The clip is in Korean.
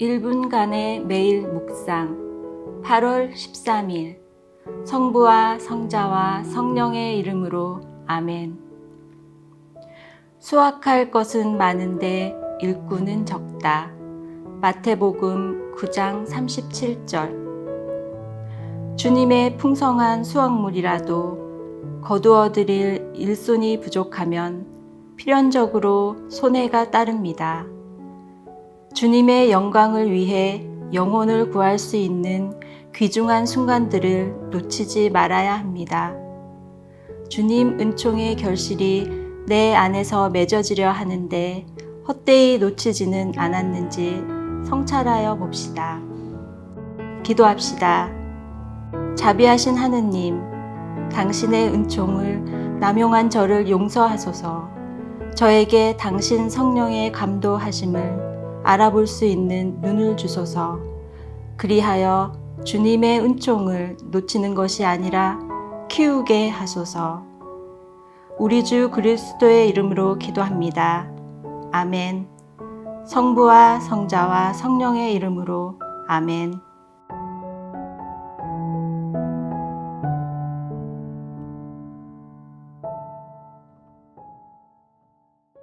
1분간의 매일 묵상 8월 13일 성부와 성자와 성령의 이름으로 아멘. 수확할 것은 많은데 일꾼은 적다. 마태복음 9장 37절. 주님의 풍성한 수확물이라도 거두어 드릴 일손이 부족하면 필연적으로 손해가 따릅니다. 주님의 영광을 위해 영혼을 구할 수 있는 귀중한 순간들을 놓치지 말아야 합니다. 주님 은총의 결실이 내 안에서 맺어지려 하는데 헛되이 놓치지는 않았는지 성찰하여 봅시다. 기도합시다. 자비하신 하느님, 당신의 은총을 남용한 저를 용서하소서. 저에게 당신 성령의 감도하심을 알아볼 수 있는 눈을 주소서. 그리하여 주님의 은총을 놓치는 것이 아니라 키우게 하소서. 우리 주 그리스도의 이름으로 기도합니다. 아멘. 성부와 성자와 성령의 이름으로 아멘.